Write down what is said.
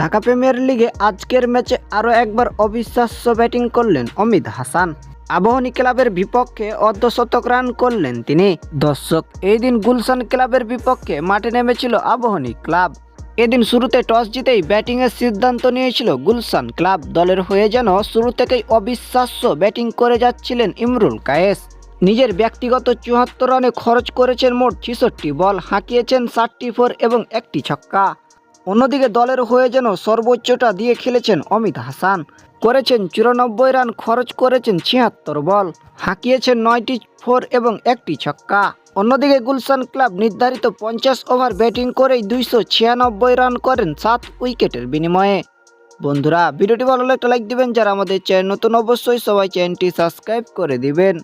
Dhaka premier লিগে আজকের ম্যাচে আরও একবার অবিশ্বাস্য ব্যাটিং করলেন অমিত হাসান। আবাহনী ক্লাবের বিপক্ষে অর্ধশতক রান করলেন তিনি। দর্শক, এই দিন গুলশান ক্লাবের বিপক্ষে মাঠে নেমেছিল আবাহনী ক্লাব। এদিন শুরুতে টস জিতেই ব্যাটিংয়ের সিদ্ধান্ত নিয়েছিল গুলশান ক্লাব। দলের হয়ে যেন শুরু থেকেই অবিশ্বাস্য ব্যাটিং করে যাচ্ছিলেন ইমরুল কায়েস। নিজের ব্যক্তিগত চুয়াত্তর রানে খরচ করেছেন মোট ছেষট্টি বল, হাঁকিয়েছেন ষাটটি ফোর এবং একটি ছক্কা। অন্যদিকে দলের হয়ে যেন সর্বোচ্চটা দিয়ে খেলেছেন অমিত হাসান। করেছেন চুরানব্বই রান খরচ করেছেন ছিয়াত্তর বল, হাঁকিয়েছেন নয়টি ফোর এবং একটি ছক্কা। অন্যদিকে গুলশান ক্লাব নির্ধারিত পঞ্চাশ ওভার ব্যাটিং করেই দুইশো ছিয়ানব্বই রান করেন সাত উইকেটের বিনিময়ে। বন্ধুরা, ভিডিওটি ভালো লাগলে একটা লাইক দিবেন, যারা আমাদের চ্যানেল নতুন অবশ্যই সবাই চ্যানেলটি সাবস্ক্রাইব করে দিবেন।